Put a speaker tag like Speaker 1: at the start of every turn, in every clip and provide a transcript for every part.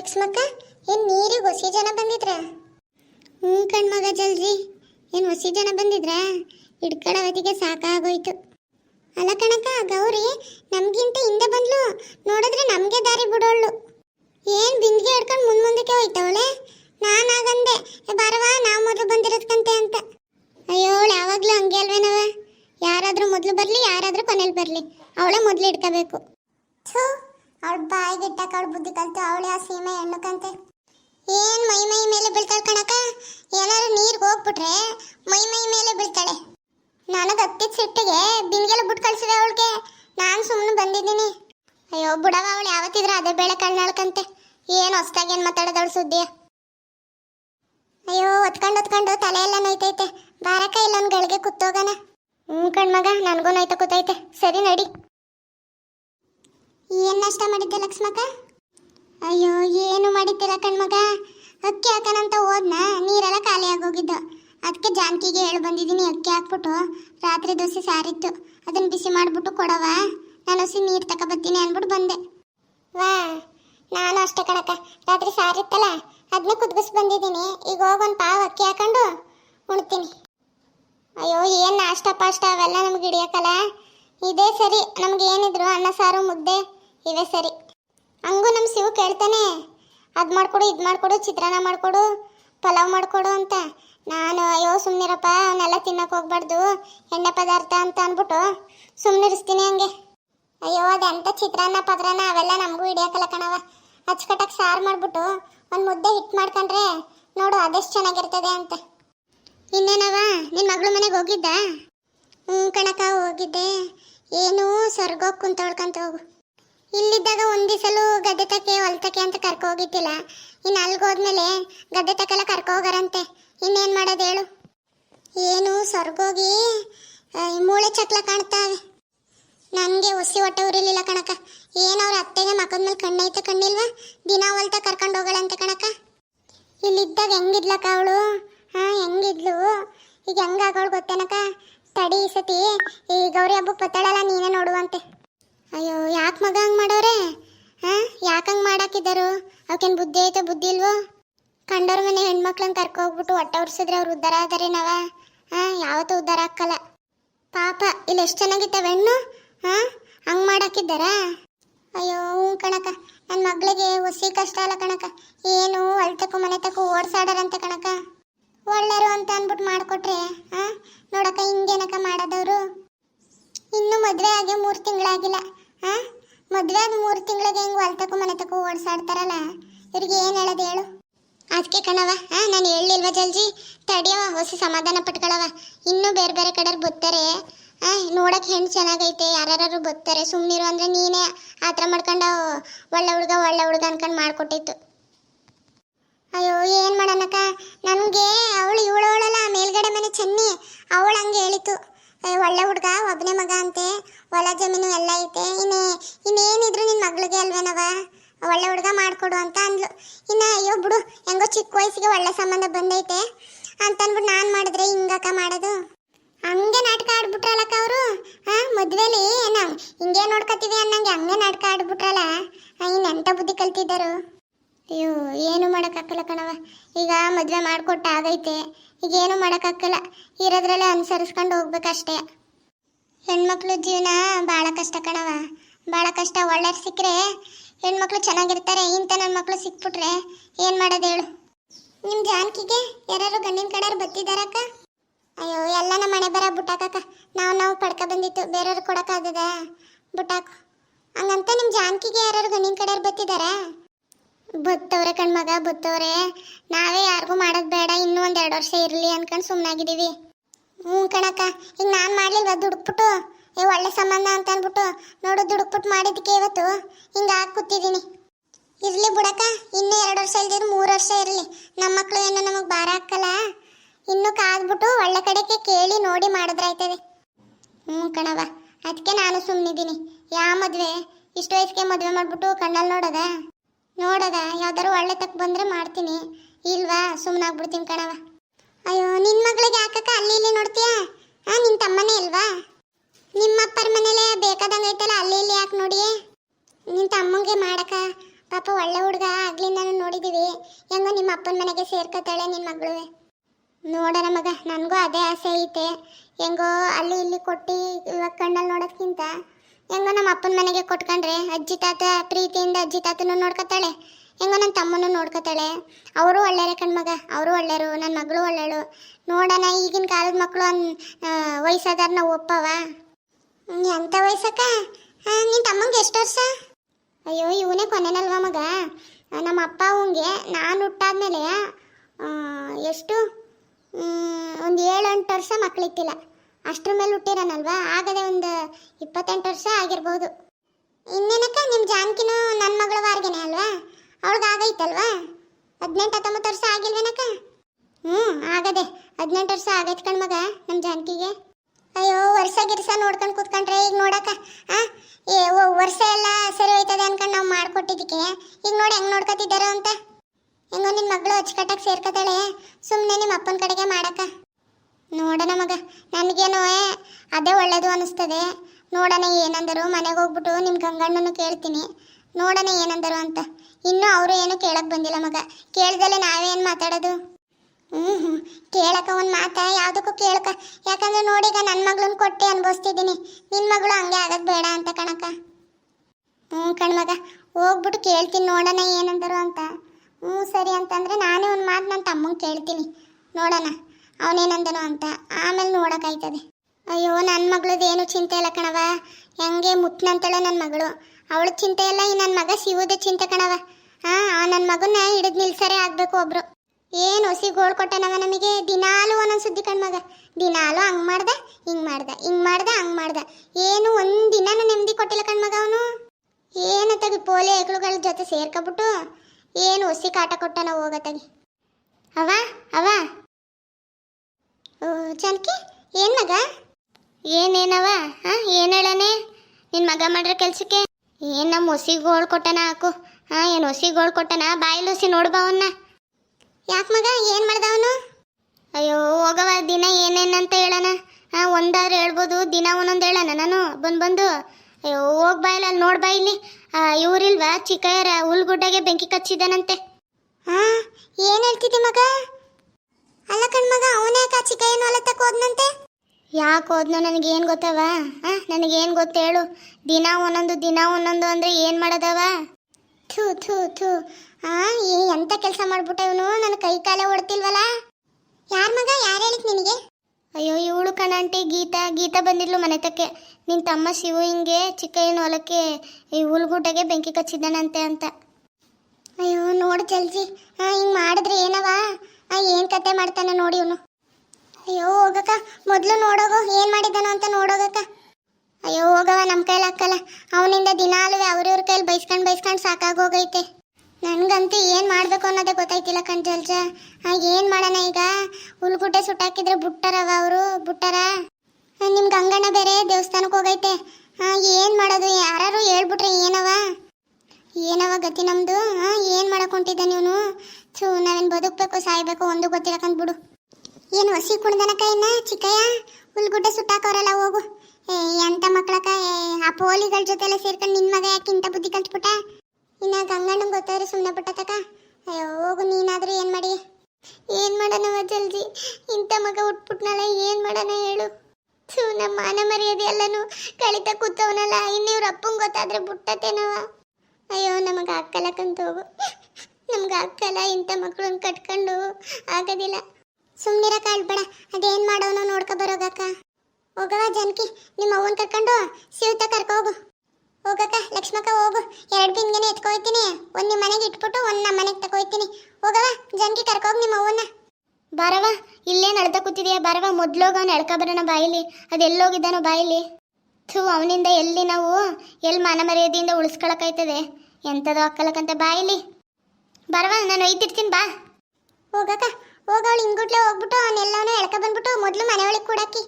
Speaker 1: ಲಕ್ಷ್ಮಕ್ಕ ಏನು ನೀರಿಗೆ ಹೊಸಿ ಜನ ಬಂದಿದ್ರ? ಹ್ಞೂ ಕಣ್ಮಗ ಜಲ್ದಿ. ಏನು ಹೊಸಿ ಜನ ಬಂದಿದ್ರ? ಹಿಡ್ಕೊಳವತ್ತಿಗೆ ಸಾಕಾಗೋಯ್ತು. ಅಲ್ಲ ಕಣಕ ಗೌರಿ, ನಮಗಿಂತ ಹಿಂದೆ ಬಂದ್ಲು. ನೋಡಿದ್ರೆ ನಮಗೆ ದಾರಿ ಬಿಡೋಳು. ಏನು ಬಿಂದಿಗೆ ಹಿಡ್ಕೊಂಡು ಮುಂದ್ ಮುಂದಕ್ಕೆ ಹೋಯ್ತವಳೆ? ನಾನಾಗಂದೆ. "ಏ ಬಾರವಾ ನಾವು ಮೊದಲು ಬಂದಿರೋದ್ಕಂತೆ ಅಂತ. ಅಯ್ಯೋ ಯಾವಾಗ್ಲೂ ಹಂಗೆ ಅಲ್ವೇನವ? ಯಾರಾದರೂ ಮೊದಲು ಬರಲಿ, ಯಾರಾದರೂ ಕೊನೆಯಲ್ಲಿ ಬರಲಿ. ಅವಳೇ ಮೊದಲು ಇಡ್ಕೋಬೇಕು ಥೂ. ಅವಳ ಬಾಯಿಗೆ ಅವಳ ಬುದ್ಧಿ ಕಲ್ತು, ಅವಳೆ ಆ ಸೀಮೆ ಹೆಣ್ಣುಕಂತೆ ಏನು ಮೈ ಮೈ ಮೇಲೆ ಬೀಳ್ತಾಳೆ ಕಣಕ ಏನಾದ್ರು ನೀರಿಗೆ ಹೋಗ್ಬಿಟ್ರೆ ಮೈ ಮೈ ಮೇಲೆ ಬೀಳ್ತಾಳೆ. ನನಗೆ ಹತ್ತಿದ ಸಿಟ್ಟಿಗೆ ಬಿಂದಿಗೆಲ್ಲ ಬಿಟ್ಟು ಕಳ್ಸಿದೆ ಅವಳಿಗೆ. ನಾನು ಸುಮ್ಮನೆ ಬಂದಿದ್ದೀನಿ. ಅಯ್ಯೋ, ಬುಡವ ಅವಳು ಯಾವತ್ತಿದ್ರೆ ಅದೇ ಬೇಳೆ ಕಳ್ನಾಳ್ಕಂತೆ. ಏನು ಹೊಸ್ದಾಗಿ ಏನು ಮಾತಾಡೋದವಳು ಸುದ್ದಿ? ಅಯ್ಯೋ ಒತ್ಕೊಂಡು ಹೊತ್ಕೊಂಡು ತಲೆ ಎಲ್ಲ ನೋಯ್ತೈತೆ ಬಾರಕ ಇಲ್ಲೊಂದು ಗಳಿಗೆ ಕೂತೋಗಣ ಹ್ಞೂ ಕಣ್ಮಗ ನನಗೂ ನೋಯ್ತಾ ಕೂತೈತೆ ಸರಿ ನಡಿ. ಏನ್ ನಷ್ಟ ಮಾಡಿದ್ದೆ ಲಕ್ಷ್ಮಕ್ಕ? ಅಯ್ಯೋ, ಏನು ಮಾಡಿದ್ದಿಲ್ಲ ಕಣ್ಮಗ. ಅಕ್ಕಿ ಹಾಕನಂತ ಹೋದ್ನ, ನೀರೆಲ್ಲ ಖಾಲಿ ಆಗೋಗಿದ್ದು. ಅದಕ್ಕೆ ಜಾನಕಿಗೆ ಹೇಳಿ ಬಂದಿದ್ದೀನಿ, ಅಕ್ಕಿ ಹಾಕ್ಬಿಟ್ಟು. ರಾತ್ರಿ ದೋಸೆ ಸಾರಿತ್ತು. ಅದನ್ನ ಬಿಸಿ ಮಾಡಿಬಿಟ್ಟು ಕೊಡವ ನಾನು ಹಸಿ ನೀರು ತಗೊಬತ್ತೀನಿ ಅಂದ್ಬಿಟ್ಟು ಬಂದೆ. ವಾ, ನಾನು ಅಷ್ಟೇ ಕಣಕ್ಕ. ರಾತ್ರಿ ಸಾರಿತ್ತಲ್ಲ ಅದನ್ನೇ ಕುದ್ಗಿಸ್ ಬಂದಿದ್ದೀನಿ. ಈಗ ಹೋಗೊಂದು ಪಾವ್ ಅಕ್ಕಿ ಹಾಕೊಂಡು ಉಣ್ತೀನಿ. ಅಯ್ಯೋ, ಏನು ನಾಷ್ಟ ಪಾಷ್ಟ ಅವೆಲ್ಲ ನಮ್ಗೆ ಹಿಡಿಯಕ್ಕಲ್ಲ. ಇದೇ ಸರಿ, ನಮ್ಗೆ ಏನಿದ್ರು ಅನ್ನ, ಸಾರು ಮುದ್ದೆ ಇವೇ ಸರಿ. ಹಂಗೂ ನಮ್ಮ ಶಿವ ಕೇಳ್ತಾನೆ, ಅದು ಮಾಡಿಕೊಡು, ಇದು ಮಾಡಿಕೊಡು, ಚಿತ್ರಾನ್ನ ಮಾಡಿಕೊಡು, ಪಲಾವ್ ಮಾಡಿಕೊಡು ಅಂತ. ನಾನು ಅಯ್ಯೋ ಸುಮ್ಮನಿರಪ್ಪ ಅವನ್ನೆಲ್ಲ ತಿನ್ನಕ್ಕೆ ಹೋಗ್ಬಾರ್ದು, ಎಣ್ಣೆ ಪದಾರ್ಥ ಅಂತ ಅಂದ್ಬಿಟ್ಟು ಸುಮ್ಮನಿರಿಸ್ತೀನಿ ಹಂಗೆ. ಅಯ್ಯೋ, ಅದೆಂತ ಚಿತ್ರಾನ್ನ, ಪದ್ರಾನ್ನ, ಅವೆಲ್ಲ ನಮಗೂ ಹಿಡಿಯೋಕಲ್ಲ ಕಣವ ಅಚ್ಚುಕಟ್ಟಾಗಿ ಸಾರು ಮಾಡಿಬಿಟ್ಟು ಒಂದು ಮುದ್ದೆ ಹಿಟ್ಟು ಮಾಡ್ಕೊಂಡ್ರೆ ನೋಡು ಅದೆಷ್ಟು ಚೆನ್ನಾಗಿರ್ತದೆ ಅಂತ. ಇನ್ನೇನವ ನಿನ್ನ ಮಗಳು ಮನೆಗೆ ಹೋಗಿದ್ದ? ಹ್ಞೂ ಕಣಕ ಹೋಗಿದ್ದೆ. ಏನು ಸ್ವರ್ಗೋಗಿ ಕುಂತೊಳ್ಕಂತ ಹೋಗು. ಇಲ್ಲಿದ್ದಾಗ ಒಂದಿಸಲು ಗದ್ದೆ ತಕ್ಕೆ ಹೊಲ್ತಕ್ಕೆ ಅಂತ ಕರ್ಕೊ ಹೋಗಿದ್ದಿಲ್ಲ. ಇನ್ನು ಅಲ್ಗೋದ್ಮೇಲೆ ಗದ್ದೆ ತಕ್ಕೆಲ್ಲ ಕರ್ಕೊ ಹೋಗಾರಂತೆ. ಇನ್ನೇನು ಮಾಡೋದು ಹೇಳು? ಏನು ಈ ಮೂಳೆ ಚಕ್ಲ ಕಾಣ್ತಾವೆ ನನಗೆ ಹೊಸಿ ಹೊಟ್ಟೆ ಉರಿಲಿಲ್ಲ ಕಣಕ ಏನು ಅವ್ರ ಅತ್ತೆಗೆ ಮಕ್ಕದ ಮೇಲೆ ಕಣ್ಣೈತೆ ಕಣ್ಣಿಲ್ವಾ? ದಿನ ಹೊಲ್ತ ಕರ್ಕೊಂಡು ಹೋಗಳಂತೆ ಕಣಕ ಇಲ್ಲಿದ್ದಾಗ ಹೆಂಗಿದ್ಲಕ್ಕ ಅವಳು? ಹಾಂ, ಹೆಂಗಿದ್ಲು? ಈಗ ಹೆಂಗಾಗೋಳು ಗೊತ್ತೇನಕ್ಕ? ತಡಿ ಈ ಸತಿ. ಈ ಗೌರಿ ಹಬ್ಬ ಪತ್ತಾಳಲ್ಲ ನೀನೇ ನೋಡುವಂತೆ. ಅಯ್ಯೋ, ಯಾಕೆ ಮಗ ಹಂಗೆ ಮಾಡೋರೆ? ಹಾಂ? ಯಾಕೆ ಹಂಗೆ ಮಾಡಾಕಿದ್ದಾರು? ಅವಕ್ಕೇನು ಬುದ್ಧಿ ಐತೆ ಬುದ್ಧಿ ಇಲ್ವೋ? ಕಂಡವ್ರ ಮನೆ ಹೆಣ್ಮಕ್ಳನ್ನ ಕರ್ಕೊ ಹೋಗ್ಬಿಟ್ಟು ಹೊಟ್ಟೆ ಉರ್ಸಿದ್ರೆ ಅವ್ರು ಉದ್ಧಾರ ಆದರೆ ನಾವ? ಹಾಂ? ಯಾವತ್ತೂ ಉದ್ಧಾರ ಹಾಕಲ್ಲ. ಪಾಪ ಇಲ್ಲಿ ಎಷ್ಟು ಚೆನ್ನಾಗಿದ್ದಾವೆ ಹೆಣ್ಣು? ಹಾಂ? ಹಂಗೆ ಮಾಡಾಕಿದ್ದಾರಾ? ಅಯ್ಯೋ, ಹ್ಞೂ ಕಣಕ ನನ್ನ ಮಗಳಿಗೆ ಒಸಿ ಕಷ್ಟ ಅಲ್ಲ ಕಣಕ ಏನು ಅಳ್ತಕ್ಕೂ ಮನೆ ತಕ್ಕೂ ಓಡಿಸಾಡರಂತೆ ಕಣಕ ಒಳ್ಳೆರು ಅಂತ ಅಂದ್ಬಿಟ್ಟು ಮಾಡಿಕೊಟ್ರೆ, ಹಾಂ? ನೋಡಕ್ಕ ಹಿಂಗೇನಕ್ಕ ಮಾಡೋದವರು? ಇನ್ನೂ ಮದುವೆ ಆಗಿ ಮೂರು ತಿಂಗಳಾಗಿಲ್ಲ. ಮದುವೆ ಆದ ಮೂರು ತಿಂಗಳಿಗೆ ಹೆಂಗೆ ಹೊಲ್ತಕ್ಕೂ ಮನೆ ತಕ್ಕೂ ಓಡಿಸಾಡ್ತಾರಲ್ಲ? ಇವ್ರಿಗೆ ಏನು ಹೇಳೋದು ಹೇಳು. ಅದಕ್ಕೆ ಕಣವ ಹಾಂ, ನಾನು ಹೇಳಿಲ್ವ ಜಲ್ಜಿ? ತಡಿಯವ ಹೊಸ ಸಮಾಧಾನ ಪಟ್ಕೊಳವ ಇನ್ನೂ ಬೇರೆ ಬೇರೆ ಕಡೆ ಬರ್ತಾರೆ ಆ, ನೋಡೋಕೆ ಹೆಣ್ಣು ಚೆನ್ನಾಗೈತೆ ಯಾರ್ಯಾರು ಬತ್ತಾರೆ. ಸುಮ್ಮನಿರು ಅಂದರೆ ನೀನೇ ಆ ಥರ ಮಾಡ್ಕೊಂಡು ಒಳ್ಳೆ ಹುಡುಗ ಒಳ್ಳೆ ಹುಡುಗ ಅನ್ಕೊಂಡು ಮಾಡಿಕೊಟ್ಟಿತ್ತು. ಅಯ್ಯೋ, ಏನು ಮಾಡೋಣಕ್ಕ? ನನಗೆ ಅವಳು ಇವಳವಳಲ್ಲ, ಮೇಲ್ಗಡೆ ಮನೆ ಚೆನ್ನಿ. ಅವಳು ಹಂಗೆ ಹೇಳಿತು ಒಳ್ಳೆ ಹುಡುಗ ಒಬ್ಬನೇ ಮಗ ಅಂತೆ. ಹೊಲ ಜಮೀನು ಎಲ್ಲ ಐತೆ. ಇನ್ನೇ, ಇನ್ನೇನಿದ್ರು ನಿನ್ನ ಮಗಳಿಗೆ ಅಲ್ವೇನವ? ಒಳ್ಳೆ ಹುಡುಗ ಮಾಡಿಕೊಡು ಅಂತ ಅಂದ್ಲು. ಇನ್ನು, ಅಯ್ಯೋ, ಬಿಡು, ಹೆಂಗೋ ಚಿಕ್ಕ ವಯಸ್ಸಿಗೆ ಒಳ್ಳೆ ಸಂಬಂಧ ಬಂದೈತೆ ಅಂತ ಅಂದ್ಬಿಟ್ಟು ನಾನು ಮಾಡಿದ್ರೆ ಹಿಂಗಕ್ಕ ಮಾಡೋದು? ಹಂಗೆ ನಾಟಕ ಆಡ್ಬಿಟ್ರಲ್ಲಕ್ಕ ಅವರು? ಹಾಂ ಮದುವೆಲಿ ನಾವು ಹಿಂಗೆ ನೋಡ್ಕೊತೀವಿ ಅನ್ನಂಗೆ ಹಂಗೆ ನಾಟಕ ಆಡ್ಬಿಟ್ರಲ್ಲ? ಎಂತ ಬುದ್ಧಿ ಕಲ್ತಿದ್ದರು? ಅಯ್ಯೋ, ಏನು ಮಾಡೋಕ್ಕಾಗಲ್ಲ ಕಣವ ಈಗ ಮದುವೆ ಮಾಡಿಕೊಟ್ಟ ಆಗೈತೆ ಈಗ ಏನು ಮಾಡೋಕ್ಕಾಗಲ್ಲ ಇರೋದ್ರಲ್ಲೇ ಅನುಸರಿಸ್ಕೊಂಡು ಹೋಗ್ಬೇಕಷ್ಟೇ. ಹೆಣ್ಮಕ್ಳು ಜೀವನ ಭಾಳ ಕಷ್ಟ ಕಣವ ಭಾಳ ಕಷ್ಟ. ಒಳ್ಳೆ ಸಿಕ್ಕರೆ ಹೆಣ್ಮಕ್ಳು ಚೆನ್ನಾಗಿರ್ತಾರೆ. ಇಂಥ ನನ್ನ ಮಕ್ಳು ಸಿಕ್ಬಿಟ್ರೆ ಏನು ಮಾಡೋದು ಹೇಳು. ನಿಮ್ಮ ಜಾನಕಿಗೆ ಯಾರು ಗಂಡಿನ ಕಡೆಯವ್ರು ಬತ್ತಿದಾರಕ್ಕ ಅಯ್ಯೋ, ಎಲ್ಲ ನಮ್ಮ ಮನೆ ಬರ ಬುಟ್ಟಾಕಕ್ಕ ನಾವು ನಾವು ಪಡ್ಕೊ ಬಂದಿತ್ತು. ಬೇರೆಯವ್ರು ಕೊಡೋಕ್ಕಾಗದ ಬುಟ್ಟಾಕು ಹಂಗಂತ ನಿಮ್ಮ ಜಾನಕಿಗೆ ಯಾರು ಗಂಡಿನ ಕಡೆಯವ್ರು ಬತ್ತಿದಾರಾ ಬತ್ತವ್ರೆ ಕಣ್ಮಗ, ಬತ್ತವ್ರೆ. ನಾವೇ ಯಾರಿಗೂ ಮಾಡೋದು ಬೇಡ, ಇನ್ನೂ ಒಂದು ಎರಡು ವರ್ಷ ಇರಲಿ ಅನ್ಕೊಂಡು ಸುಮ್ಮನಾಗಿದ್ದೀವಿ ಹ್ಞೂ ಕಣಕ್ಕ, ಈಗ ನಾನು ಮಾಡಲಿಲ್ವ ದುಡುಕ್ಬಿಟ್ಟು? ಏ, ಒಳ್ಳೆ ಸಂಬಂಧ ಅಂತ ಅಂದ್ಬಿಟ್ಟು ನೋಡು, ದುಡುಕ್ಬಿಟ್ಟು ಮಾಡಿದ್ದಕ್ಕೆ ಇವತ್ತು. ಹಿಂಗೆ ಹಾಕಿ ಕೂತಿದ್ದೀನಿ. ಇರಲಿ ಬಿಡಕ್ಕ, ಇನ್ನೂ ಎರಡು ವರ್ಷ ಇಲ್ದಿದ್ರು ಮೂರು ವರ್ಷ ಇರಲಿ. ನಮ್ಮ ಮಕ್ಕಳು ಏನೋ ನಮಗೆ ಭಾರ ಹಾಕಲ್ಲ. ಇನ್ನೂ ಕಾದ್ಬಿಟ್ಟು ಒಳ್ಳೆ ಕಡೆಗೆ ಕೇಳಿ ನೋಡಿ ಮಾಡಿದ್ರಾಯ್ತದೆ. ಹ್ಞೂ ಕಣವ ಅದಕ್ಕೆ ನಾನು ಸುಮ್ಮನಿದ್ದೀನಿ ಯಾವ ಮದುವೆ? ಇಷ್ಟು ವಯಸ್ಸಿಗೆ ಮದುವೆ ಮಾಡಿಬಿಟ್ಟು ಕಣ್ಣಲ್ಲಿ ನೋಡೋದ? ನೋಡೋದ ಯಾವ್ದಾರು ಒಳ್ಳೆ ತಕ್ಕ ಬಂದ್ರೆ ಮಾಡ್ತೀನಿ. ಇಲ್ವಾ? ಸುಮ್ಮನಾಗ್ಬಿಡ್ತೀನಿ ಕಣವ ಅಯ್ಯೋ ನಿನ್ನ ಮಗಳಿಗೆ ಯಾಕಕ್ಕ ಅಲ್ಲಿ ಇಲ್ಲಿ ನೋಡ್ತೀಯಾ? ಹಾ ನಿನ್ನ ತಮ್ಮನೇ ಇಲ್ವಾ? ನಿಮ್ಮ ಅಪ್ಪರ ಮನೇಲೆ ಬೇಕಾದಂಗೆ ಐತಲ್ಲ ಅಲ್ಲಿ ಇಲ್ಲಿ ಯಾಕೆ ನೋಡಿ ನಿನ್ನ ತಮ್ಮಂಗೆ ಮಾಡಕ ಪಾಪ ಒಳ್ಳೆ ಹುಡುಗ ಆಗ್ಲಿಂದಾನು ನೋಡಿದೀವಿ. ಹೆಂಗೋ ನಿಮ್ಮ ಅಪ್ಪನ ಮನೆಗೆ ಸೇರ್ಕೊತಾಳೆ ನಿನ್ನ ಮಗಳು ನೋಡೋಣ ಮಗ, ನನಗೂ ಅದೇ ಆಸೆ ಐತೆ. ಹೆಂಗೋ ಅಲ್ಲಿ ಇಲ್ಲಿ ಕೊಟ್ಟು ಇವಾಗ ಕಣ್ಣಲ್ಲಿ ನೋಡೋದ್ಕಿಂತ ಹೆಂಗೋ ನಮ್ಮ ಅಪ್ಪನ ಮನೆಗೆ ಕೊಟ್ಕೊಂಡ್ರೆ ಅಜ್ಜಿ ತಾತ ಪ್ರೀತಿಯಿಂದ ಅಜ್ಜಿ ತಾತನೂ ನೋಡ್ಕೊತಾಳೆ. ಹೆಂಗೋ ನನ್ನ ತಮ್ಮನೂ ನೋಡ್ಕೊತಾಳೆ. ಅವರು ಒಳ್ಳೆಯ ಕಣ್ಮಗ ಅವರು ಒಳ್ಳೆಯರು ನನ್ನ ಮಗಳು ಒಳ್ಳೆಯಳು ನೋಡೋಣ ಈಗಿನ ಕಾಲದ ಮಕ್ಕಳು ಅನ್ ವಯಸ್ಸಾದಾರನ್ನ ಒಪ್ಪವ? ಹ್ಮ್, ಎಂಥ ವಯಸ್ಸಕ್ಕ? ನಿನ್ನ ತಮ್ಮಂಗೆ ಎಷ್ಟು ವರ್ಷ? ಅಯ್ಯೋ ಇವನೇ ಕೊನೆನಲ್ವ ಮಗ? ನಮ್ಮ ಅಪ್ಪ ಅವಂಗೆ ನಾನು ಹುಟ್ಟಾದ್ಮೇಲೆ ಎಷ್ಟು? ಒಂದು ಏಳು ಎಂಟು ವರ್ಷ ಮಕ್ಕಳಿತ್ತಿಲ್ಲ ಅಷ್ಟ್ರ ಮೇಲೆ ಹುಟ್ಟಿರೋನಲ್ವಾ? ಆಗದೆ ಒಂದು ಇಪ್ಪತ್ತೆಂಟು ವರ್ಷ ಆಗಿರ್ಬೋದು. ಇನ್ನೇನಕ್ಕ ನಿಮ್ಮ ಜಾನಕಿನೂ ನನ್ನ ಮಗಳ ವಾರ್ಗೆನೆ ಅಲ್ವಾ? ಅವಳಿಗೆ ಆಗೈತಲ್ವಾ? ಹದಿನೆಂಟು, ಹತ್ತೊಂಬತ್ತು ವರ್ಷ ಆಗಿಲ್ವೇನಕ್ಕ? ಹ್ಞೂ ಆಗದೆ. ಹದಿನೆಂಟು ವರ್ಷ ಆಗೈತೆ ಕಣ್ಮಗ ನಮ್ಮ ಜಾನಕಿಗೆ. ಅಯ್ಯೋ, ವರ್ಷ ಗಿರ್ಸ ನೋಡ್ಕೊಂಡು ಕೂತ್ಕೊಂಡ್ರೆ ಈಗ ನೋಡಕ್ಕ, ಆ? ಏ, ಓ, ವರ್ಷ ಎಲ್ಲ ಸರಿ ಹೋಯ್ತದೆ ಅನ್ಕೊಂಡು ನಾವು ಮಾಡ್ಕೊಟ್ಟಿದ್ದಕ್ಕೆ. ಈಗ ನೋಡಿ ಹೆಂಗೆ ನೋಡ್ಕೊತಿದ್ದಾರೋ ಅಂತ. ಹೆಂಗೋ ನಿನ್ನ ಮಗಳು ಅಚ್ಚುಕಟ್ಟಾಗಿ ಸೇರ್ಕೊತಾಳೆ. ಸುಮ್ಮನೆ ನಿಮ್ಮ ಅಪ್ಪನ ಕಡೆಗೆ ಮಾಡಕ್ಕ ನೋಡೋಣ ಮಗ ನನಗೇನೋ ಅದೇ ಒಳ್ಳೇದು ಅನಿಸ್ತದೆ. ನೋಡೋಣ ಏನಂದರು, ಮನೆಗೆ ಹೋಗ್ಬಿಟ್ಟು ನಿಮ್ಮ ಗಂಗಣ್ಣನ್ನು ಕೇಳ್ತೀನಿ. ನೋಡೋಣ ಏನಂದರು ಅಂತ. ಇನ್ನೂ ಅವರು ಏನು ಕೇಳಕ್ಕೆ ಬಂದಿಲ್ಲ ಮಗ. ಕೇಳ್ದಲ್ಲಿ ನಾವೇನು ಮಾತಾಡೋದು? ಹ್ಞೂ ಹ್ಞೂ ಕೇಳಕ ಒಂದು ಮಾತಾ, ಯಾವುದಕ್ಕೂ ಕೇಳಕ. ಯಾಕಂದ್ರೆ ನೋಡೀಗ ನನ್ನ ಮಗಳನ್ನ ಕೊಟ್ಟೆ ಅನ್ಭವಿಸ್ತಿದ್ದೀನಿ. ನಿನ್ನ ಮಗಳು ಹಂಗೆ ಆಗೋದು ಬೇಡ ಅಂತ ಕಣಕ ಹ್ಞೂ ಕಣ್ಮಗ ಹೋಗ್ಬಿಟ್ಟು ಕೇಳ್ತೀನಿ ನೋಡೋಣ ಏನಂದರು ಅಂತ. ಹ್ಞೂ ಸರಿ ಅಂತಂದರೆ ನಾನೇ ಒಂದು ಮಾತು ನನ್ನ ತಮ್ಮಂಗೆ ಕೇಳ್ತೀನಿ. ನೋಡೋಣ, ಅವನೇನಂದನು ಅಂತ. ಆಮೇಲೆ ನೋಡೋಕ್ಕಾಯ್ತದೆ ಅಯ್ಯೋ ನನ್ನ ಮಗಳದ್ದು ಏನು ಚಿಂತೆ ಇಲ್ಲ ಕಣವ ಹೆಂಗೆ ಮುತ್ನಂತಳ ನನ್ನ ಮಗಳು. ಅವಳ ಚಿಂತೆ ಇಲ್ಲ ಈ ನನ್ನ ಮಗ ಶಿವದ ಚಿಂತೆ ಕಣವ ಹಾಂ ಆ ನನ್ನ ಮಗನ್ನ ಹಿಡಿದು ನಿಲ್ಸರೆ ಆಗಬೇಕು ಒಬ್ರು. ಏನು ಹೊಸಿ ಗೋಳ್ ಕೊಟ್ಟನವ ನಮಗೆ? ದಿನಾಲು ಒಂದೊಂದು ಸುದ್ದಿ ಕಣ್ಮಗ ದಿನಾಲು ಹಂಗೆ ಮಾಡ್ದೆ, ಹಿಂಗೆ ಮಾಡ್ದೆ ಹಿಂಗೆ ಮಾಡ್ದೆ, ಹಂಗೆ ಮಾಡ್ದೆ. ಏನು ಒಂದು ನೆಮ್ಮದಿ ಕೊಟ್ಟಿಲ್ಲ ಕಣ್ಮಗ ಅವನು. ಏನು ತಗಿ ಪೋಲೆ ಏಕಳುಗಳ ಜೊತೆ ಸೇರ್ಕೊಬಿಟ್ಟು ಏನು ಹೊಸಿ ಕಾಟ ಕೊಟ್ಟನ ಹೋಗತ್ತಗಿ ಅವ ಅವ ಓ ಜಾನಕಿ ಏನು ಮಗ? ಏನೇನವ? ಹಾಂ? ಏನು ಹೇಳನೆ? ನಿನ್ನ ಮಗ ಮಾಡ್ರ ಕೆಲ್ಸಕ್ಕೆ? ಏನು ನಮ್ಮ ಹೊಸಿಗೋಳ್ ಕೊಟ್ಟನ ಹಾಕು. ಹಾಂ, ಏನು ಹೊಸಿಗೋಳ್ ಕೊಟ್ಟನ? ಬಾಯಿಲ್ ಹೊಸಿ ನೋಡ್ಬವನ್ನ ಯಾಕೆ ಮಗ? ಏನು ಮಾಡ್ದವನು? ಅಯ್ಯೋ, ಹೋಗವ, ದಿನ ಏನೇನಂತ ಹೇಳನ. ಹಾಂ ಒಂದಾದ್ರೆ ಹೇಳ್ಬೋದು, ದಿನ ಒಂದೊಂದು ಹೇಳಣ ನಾನು. ಬಂದು ಬಂದು. ಅಯ್ಯೋ ಹೋಗ್ಬಾ ಬಾಯಿಲ್ಲ ಅಲ್ಲಿ ನೋಡ್ಬಾ ಬಾಯಿಲಿ ಇವ್ರಿಲ್ವಾ ಚಿಕ್ಕಯ್ಯರ ಹುಲ್ಗುಡ್ಡಗೆ ಬೆಂಕಿ ಕಚ್ಚಿದ್ದಾನಂತೆ ಹಾಂ? ಏನು ಹೇಳ್ತಿದ್ದಿ ಮಗ? ಅಲ್ಲ ಕಣ್ಮಗ ಅವನೇ ಚಿಕ್ಕಯ್ಯನ ಹೊಲತಕ್ಕೆ ಹೋದ್ನಂತೆ? ಯಾಕೆ ಹೋದ್ನೋ ನನಗೇನು ಗೊತ್ತವ? ಹಾಂ ನನಗೇನು ಗೊತ್ತೇಳು ದಿನ ಒಂದೊಂದು ದಿನ ಒಂದೊಂದು ಅಂದರೆ ಏನು ಮಾಡೋದವ? ಥೂ ಥೂ ಥೂ. ಆ, ಏ ಎಂಥ ಕೆಲಸ ಮಾಡ್ಬಿಟ್ಟ ಇವನು? ನನ್ನ ಕೈ ಕಾಲೇ ಹೊಡ್ತಿಲ್ವಲ್ಲ ಯಾರ ಮಗ? ಯಾರು ಹೇಳಿದ್ ನಿನಗೆ? ಅಯ್ಯೋ, ಇವಳು ಕಣಂಟಿ ಗೀತಾ. ಗೀತಾ ಬಂದಿದ್ಲು ಮನೆ ತಕ್ಕೆ. ನಿನ್ನ ತಮ್ಮ ಶಿವು ಹಿಂಗೆ ಚಿಕ್ಕಯ್ಯನ ಹೊಲಕ್ಕೆ ಈ ಹುಲ್ಗುಡ್ಡಗೆ ಬೆಂಕಿ ಕಚ್ಚಿದ್ದಾನಂತೆ ಅಂತ. ಅಯ್ಯೋ, ನೋಡು ಜಲ್ಜಿ. ಹಾಂ ಹಿಂಗೆ ಮಾಡಿದ್ರೆ ಏನವ? ಹಾಂ ಏನು ಕತೆ ಮಾಡ್ತಾನೆ ನೋಡಿ ಇವನು. ಅಯ್ಯೋ, ಹೋಗಕ್ಕ. ಮೊದಲು ನೋಡೋಗು, ಏನು ಮಾಡಿದ್ದಾನೋ ಅಂತ ನೋಡೋಗಕ್ಕ. ಅಯ್ಯೋ ಹೋಗವ ನಮ್ಮ ಕೈಲಿ ಹಾಕಲ್ಲ. ಅವನಿಂದ ದಿನಾಲು ಅವ್ರಿವ್ರ ಕೈಲಿ ಬೈಸ್ಕೊಂಡು ಬೈಸ್ಕೊಂಡು ಸಾಕಾಗೋಗೈತೆ. ನನಗಂತೂ ಏನು ಮಾಡಬೇಕು ಅನ್ನೋದೇ ಗೊತ್ತಾಯ್ತಿಲ್ಲ ಕಣ್ಜಲ್ಜ ಏನು ಮಾಡೋಣ ಈಗ? ಹುಲ್ಗುಡ್ಡೆ ಸುಟ್ಟಾಕಿದ್ರೆ ಬುಟ್ಟರವ ಅವರು, ಬುಟ್ಟರ? ನಿಮ್ಮ ಗಂಗಣ್ಣ ಬೇರೆ ದೇವಸ್ಥಾನಕ್ಕೆ ಹೋಗೈತೆ. ಏನು ಮಾಡೋದು? ಯಾರು ಹೇಳ್ಬಿಟ್ರೆ ಏನವ? ಏನವ ಗತಿ ನಮ್ಮದು ಏನು ಮಾಡಕ್ ಹೊಂಟಿದ್ದ ನೀನು ಥೂ, ನಾವೇನು ಬದುಕಬೇಕು, ಸಾಯ್ಬೇಕು, ಒಂದು ಗೊತ್ತಿರಕಂತ ಬಿಡು ಏನು ಹಸಿ ಕುಣ್ದನಕ ಇನ್ನ ಚಿಕ್ಕಯ್ಯ? ಹುಲ್ಗುಡ್ಡೆ ಸುಟ್ಟಾಕವ್ರಲ್ಲ ಹೋಗು. ಏ ಎಂತ ಮಕ್ಳಕ್ಕ ಏ, ಆ ಪೋಲಿಗಳ ಜೊತೆಲ್ಲ ಸೇರ್ಕೊಂಡು ನಿನ್ನ ಮಗ ಯಾಕೆ ಇಂಥ ಬುದ್ಧಿ ಕಲ್ತ್ಬಿಟ್ಟ? ಇನ್ನ ಗಂಗಣ್ಣಂಗೆ ಗೊತ್ತಾದ್ರೆ ಸುಮ್ಮನೆ ಬಿಟ್ಟತಕ ಅಯ್ಯೋ ಹೋಗು ನೀನಾದರೂ ಏನು ಮಾಡಿ? ಏನು ಮಾಡೋಣವ ಜಲ್ದಿ ಇಂಥ ಮಗ ಉಟ್ಬಿಟ್ನಲ್ಲ ಏನು ಮಾಡೋಣ ಹೇಳು? ಥೂ ನಮ್ಮ ಮಾನ ಮರ್ಯಾದೆ ಎಲ್ಲನೂ ಕಳಿತ ಕೂತವನಲ್ಲ ಇನ್ನಿವ್ರ ಅಪ್ಪಂಗೆ ಗೊತ್ತಾದ್ರೆ ಬುಟ್ಟತೇನವ? ಅಯ್ಯೋ ನಮಗೆ ಹಾಕಲಕ್ಕಂತ ಹೋಗು. ನಮ್ಗೆ ಹಾಕಲ್ಲ ಇಂಥ ಮಕ್ಕಳನ್ನ ಕಟ್ಕೊಂಡು ಆಗೋದಿಲ್ಲ. ಸುಮ್ಮನಿರ ಕಾಳ್ಬೇಡ ಅದೇನು ಮಾಡೋನು ನೋಡ್ಕೊ ಬರೋಗಕ್ಕ. ಹೋಗವ ಜನಕಿ ನಿಮ್ಮ ಅವ್ವನ್ ಕರ್ಕೊಂಡು ಕರ್ಕ ಹೋಗು. ಹೋಗಕ್ಕ ಲಕ್ಷ್ಮಕ್ಕ ಹೋಗು. ಎರಡು ಬಿನ್ಗೆನೆ ಎತ್ಕೊಯ್ತೀನಿ. ಒಂದು ನಿಮ್ಮ ಮನೆಗೆ ಇಟ್ಬಿಟ್ಟು ಒಂದು ನಮ್ಮ ಮನೆಗೆ ತಕೊಯ್ತೀನಿ. ಹೋಗವ ಜನಕಿ ಕರ್ಕೋಗಿ ನಿಮ್ಮ ಅವ್ವನ್ನ. ಬರವ ಇಲ್ಲೇ ನಡ್ದ ಕೂತಿದೆಯಾ. ಬರವ ಮೊದ್ಲೋಗ ಅವ್ನು ಎಳ್ಕ ಬರೋಣ ಬಾಯಿಲಿ. ಅದೆಲ್ಲೋಗಿದ್ದಾನೋ ಬಾಯಿಲಿ. ಥೂ ಅವನಿಂದ ಎಲ್ಲಿ ನಾವು ಎಲ್ಲಿ ಮಾನ ಮರ್ಯಾದೆಯಿಂದ ಉಳಿಸ್ಕೊಳಕಾಯ್ತದೆ. ಎಂಥದೋ ಅಕ್ಕಲಕ್ಕಂತ ಬಾಯಿಲಿ. ಬರವ ನಾನು ಒಯ್ತಿರ್ತೀನಿ ಬಾ. ಹೋಗಕ್ಕ ಹೋಗವಳು ಹಿಂಗುಟ್ಲೆ ಹೋಗ್ಬಿಟ್ಟು ಅವನ್ನೆಲ್ಲವನ್ನೂ ಎಳ್ಕ ಬಂದ್ಬಿಟ್ಟು ಮೊದಲು ಮನೆ ಒಳಗೆ ಕೂಡಾಕಿ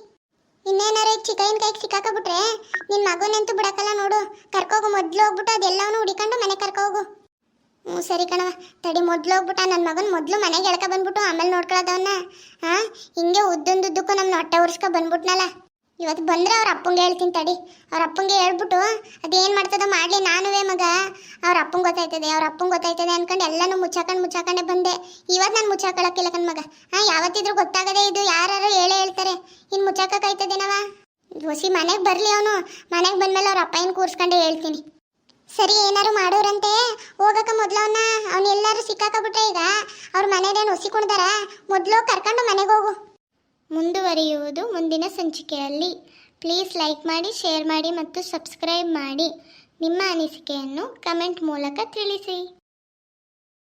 Speaker 1: ಚಿಕನ್ ಕೈಗೆ ಸಿಕ್ಕಾಕಬಿಟ್ರೆ ನಿನ್ನ ಮಗನಂತೂ ಬಿಡಕ್ಕಲ್ಲ ನೋಡು. ಕರ್ಕೋಗು, ಮೊದಲು ಹೋಗ್ಬಿಟ್ಟು ಅದೆಲ್ಲವನ್ನೂ ಹುಡಿಕೊಂಡು ಮನೆ ಕರ್ಕೋಗು. ಹ್ಞೂ ಸರಿ ಕಣವ ತಡಿ, ಮೊದಲು ಹೋಗ್ಬಿಟ್ಟ ನನ್ನ ಮಗನ ಮೊದಲು ಮನೆಗೆ ಎಳ್ಕ ಬಂದ್ಬಿಟ್ಟು ಆಮೇಲೆ ನೋಡ್ಕೊಳ್ಳೋದವನ್ನ ಹಾಂ, ಹಿಂಗೆ ಉದ್ದೊಂದುದ್ದಕ್ಕೂ ನಮ್ಮ ಹೊಟ್ಟೆ ಉರ್ಸ್ಕೊ ಬಂದ್ಬಿಟ್ನಲ್ಲ. ಇವತ್ತು ಬಂದ್ರೆ ಅವ್ರ ಅಪ್ಪಂಗೆ ಹೇಳ್ತೀನಿ ತಡಿ. ಅವ್ರ ಅಪ್ಪಂಗೆ ಹೇಳ್ಬಿಟ್ಟು ಅದೇನು ಮಾಡ್ತದೋ ಮಾಡಲಿ ನಾನುವೇ ಮಗ. ಅವ್ರ ಅಪ್ಪಂಗೆ ಗೊತ್ತಾಯ್ತದೆ, ಅವ್ರ ಅಪ್ಪಂಗೆ ಗೊತ್ತಾಯ್ತದೆ ಅನ್ಕೊಂಡು ಎಲ್ಲನೂ ಮುಚ್ಚಾಕೊಂಡು ಮುಚ್ಚಾಕೊಂಡೆ ಬಂದೆ. ಇವತ್ತು ನಾನು ಮುಚ್ಚಾಕೊಳ್ಳೋಕ್ಕಿಲ್ಲ ಕಣ್ ಮಗ. ಹಾಂ, ಯಾವತ್ತಿದ್ರು ಗೊತ್ತಾಗದೆ ಇದು ಯಾರು ಹೇಳೇ ಹೇಳ್ತಾರೆ. ಇನ್ನು ಮುಚ್ಚಾಕಾಯ್ತದೇನವ ಹೊಸಿ ಮನೆಗೆ ಬರಲಿ ಅವನು. ಮನೆಗೆ ಬಂದಮೇಲೆ ಅವ್ರ ಅಪ್ಪ ಏನು ಕೂರ್ಸ್ಕೊಂಡೆ ಹೇಳ್ತೀನಿ. ಸರಿ, ಏನಾರು ಮಾಡೋರಂತೆ? ಹೋಗಕ ಮೊದಲು ಅವನ್ನ ಅವ್ನ ಸಿಕ್ಕಾಕ ಸಿಕ್ಕಾಕಬಿಟ್ರೆ ಈಗ ಅವ್ರ ಮನೇದೇನು ಹೊಸಿ ಕುಣ್ದಾರ? ಮೊದಲು ಕರ್ಕೊಂಡು ಮನೆಗೆ ಹೋಗು. ಮುಂದುವರಿಯುವುದು ಮುಂದಿನ ಸಂಚಿಕೆಯಲ್ಲಿ. ಪ್ಲೀಸ್ ಲೈಕ್ ಮಾಡಿ ಶೇರ್ ಮಾಡಿ ಮತ್ತು ಸಬ್ಸ್ಕ್ರೈಬ್ ಮಾಡಿ. ನಿಮ್ಮ ಅನಿಸಿಕೆಯನ್ನು ಕಮೆಂಟ್ ಮೂಲಕ ತಿಳಿಸಿ.